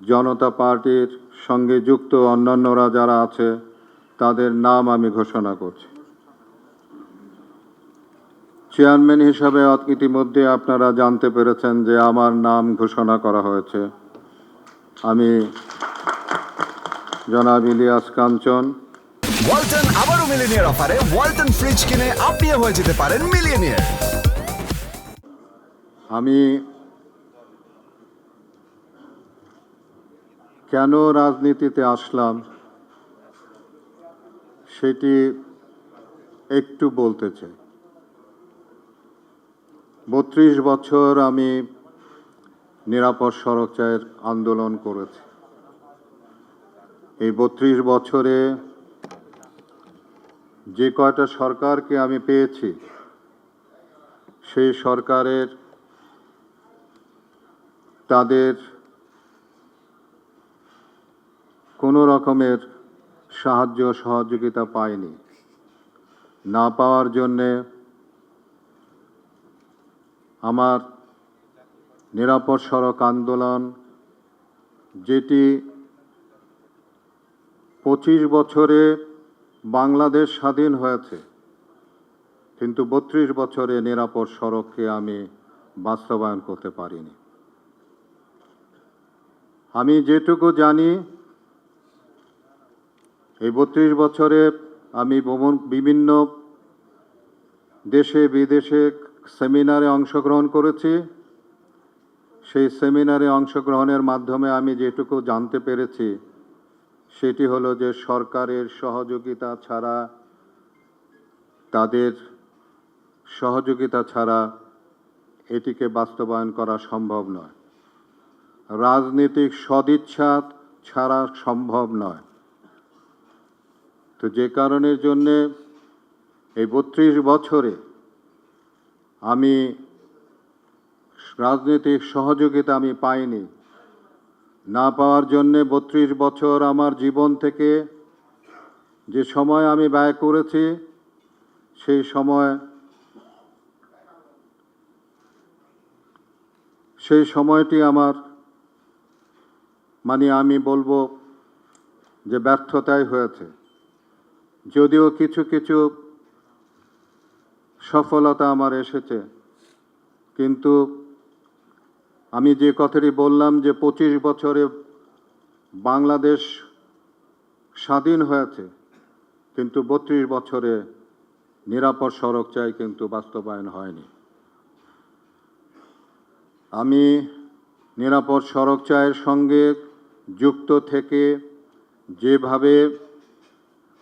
জনতা পার্টির সঙ্গে যুক্ত অন্যান্যরা যারা আছে তাদের নাম আমি ঘোষণা করছি। চেয়ারম্যান হিসাবে ইতিমধ্যে আপনারা জানতে পেরেছেন যে আমার নাম ঘোষণা করা হয়েছে। আমি জনাব ইলিয়াস কাঞ্চন। ওয়ালটন আবারও মিলিনিয়ার অফারে ওয়ালটন ফ্রিজ কিনে আপনিও হয়ে যেতে পারেন মিলিয়নিয়ার। আমি কেন রাজনীতিতে আসলাম সেটি একটু বলতে চাই। বত্রিশ বছর আমি নিরাপদ সড়ক চায়ের আন্দোলন করেছি। এই বত্রিশ বছরে যে কয়টা সরকারকে আমি পেয়েছি, সেই সরকারের তাদের কোনো রকমের সাহায্য সহযোগিতা পায়নি। না পাওয়ার জন্যে আমার নিরাপদ সড়ক আন্দোলন, যেটি পঁচিশ বছরে বাংলাদেশ স্বাধীন হয়েছে, কিন্তু বত্রিশ বছরে নিরাপদ সড়ককে আমি বাস্তবায়ন করতে পারিনি। আমি যেটুকু জানি এই বত্রিশ বছরে আমি ভ্রমণ- বিভিন্ন দেশে, বিদেশে সেমিনারে অংশগ্রহণ করেছি। সেই সেমিনারে অংশগ্রহণের মাধ্যমে আমি যেটুকু জানতে পেরেছি, সেটি হলো যে সরকারের সহযোগিতা ছাড়া, তাদের সহযোগিতা ছাড়া এটিকে বাস্তবায়ন করা সম্ভব নয়। রাজনৈতিক সদিচ্ছা ছাড়া সম্ভব নয়। তো যে কারণের জন্যে এই বত্রিশ বছরে আমি রাজনৈতিক সহযোগিতা আমি পাইনি। না পাওয়ার জন্যে বত্রিশ বছর আমার জীবন থেকে যে সময় আমি ব্যয় করেছি, সেই সময় সেই সময়টি আমার মানে আমি বলব যে ব্যর্থতাই হয়েছে। যদিও কিছু কিছু সফলতা আমার এসেছে, কিন্তু আমি যে কথাটি বললাম যে পঁচিশ বছরে বাংলাদেশ স্বাধীন হয়েছে, কিন্তু বত্রিশ বছরে নিরাপদ সড়ক চাই কিন্তু বাস্তবায়ন হয়নি। আমি নিরাপদ সড়ক চায়ের সঙ্গে যুক্ত থেকে যেভাবে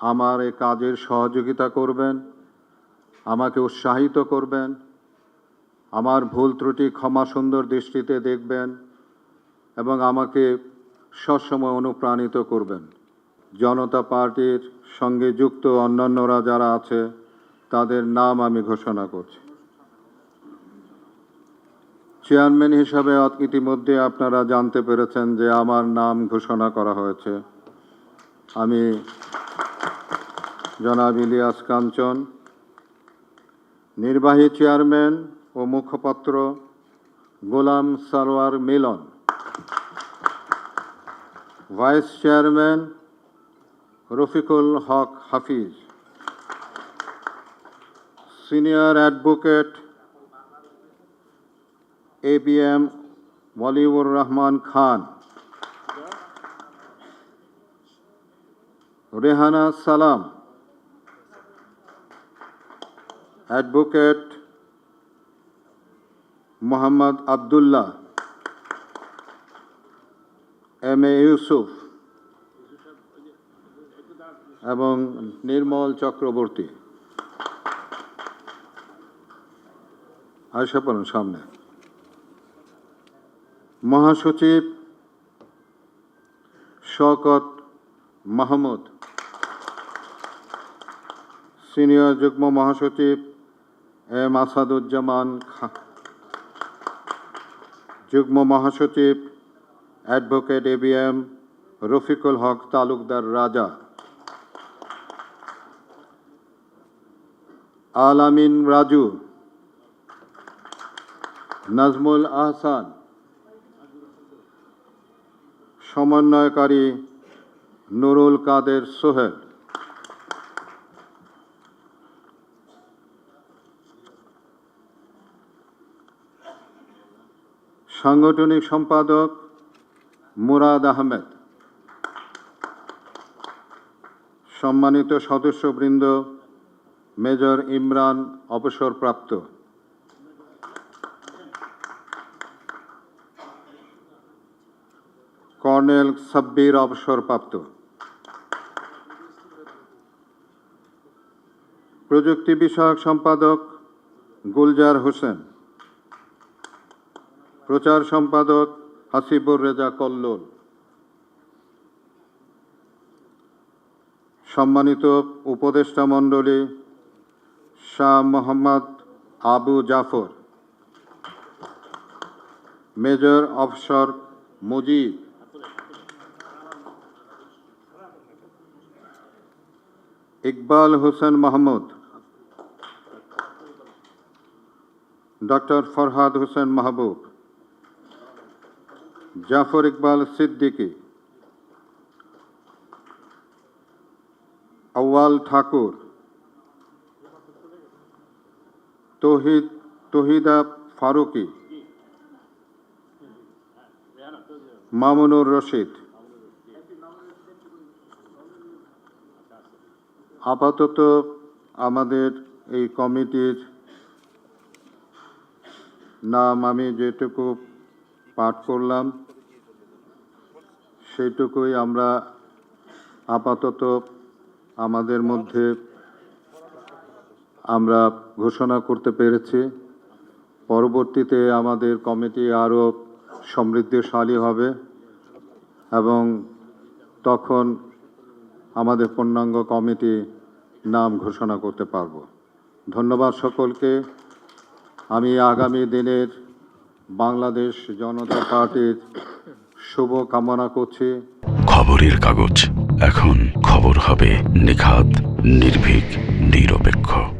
আমার এ কাজের সহযোগিতা করবেন, আমাকে উৎসাহিত করবেন, আমার ভুল ত্রুটি ক্ষমা সুন্দর দৃষ্টিতে দেখবেন এবং আমাকে সবসময় অনুপ্রাণিত করবেন। জনতা পার্টির সঙ্গে যুক্ত অন্যান্যরা যারা আছে, তাদের নাম আমি ঘোষণা করছি। চেয়ারম্যান হিসাবে ইতিমধ্যে আপনারা জানতে পেরেছেন যে আমার নাম ঘোষণা করা হয়েছে। আমি জনাব ইলিয়াস কাঞ্চন, নির্বাহী চেয়ারম্যান ও মুখপাত্র Golam Sarwar Milan, vice chairman Rafiqul Haque Hafiz, senior advocate A B M Waliur Rahman Khan, Rehana Salam advocate Mohammad Abdullah, M A Yusuf এবং নির্মল চক্রবর্তী। আয়সা পড়ুন সামনে। মহাসচিব শওকত মাহমুদ। সিনিয়র যুগ্ম মহাসচিব এম আসাদুজ্জামান যুগ্ম মহাসচিব advocate A B M Rafiqul Haque Talukdar Raja. Al Amin Raju. Nazmul Ahsan. সমন্বয়কারী নুরুল কাদের সোহেল। সাংগঠনিক সম্পাদক মুরাদ আহমেদ। সম্মানিত সদস্যবৃন্দ, মেজর ইমরান অবসরপ্রাপ্ত। কর্নেল সাব্বির অবসরপ্রাপ্ত। প্রযুক্তি বিষয়ক সম্পাদক গুলজার হোসেন। প্রচার সম্পাদক হাসিবুর রেজা কল্লোল। সম্মানিত উপদেষ্টা মণ্ডলী, Shah Mohammad Abu Jafar, major offshore Mujib. Iqbal Hossain Mahmud, doctor Farhad Hossain Mahbub. Jafar Iqbal Siddiqui, Awal Thakur, Tohid, Tohida Faruqui, Mamunur Rashid. আপাতত আমাদের এই কমিটির নাম আমি যেটুকু পাঠ করলাম। সেইটুকুই আমরা আপাতত আমাদের মধ্যে আমরা ঘোষণা করতে পেরেছি। পরবর্তীতে আমাদের কমিটি আরও সমৃদ্ধশালী হবে এবং তখন আমাদের পূর্ণাঙ্গ কমিটি নাম ঘোষণা করতে পারব। ধন্যবাদ সকলকে। আমি আগামী দিনের বাংলাদেশ জনতা পার্টির শুভ কামনা করছি। খবরের কাগজ। এখন খবর হবে নিখাত নির্ভীক নিরপেক্ষ।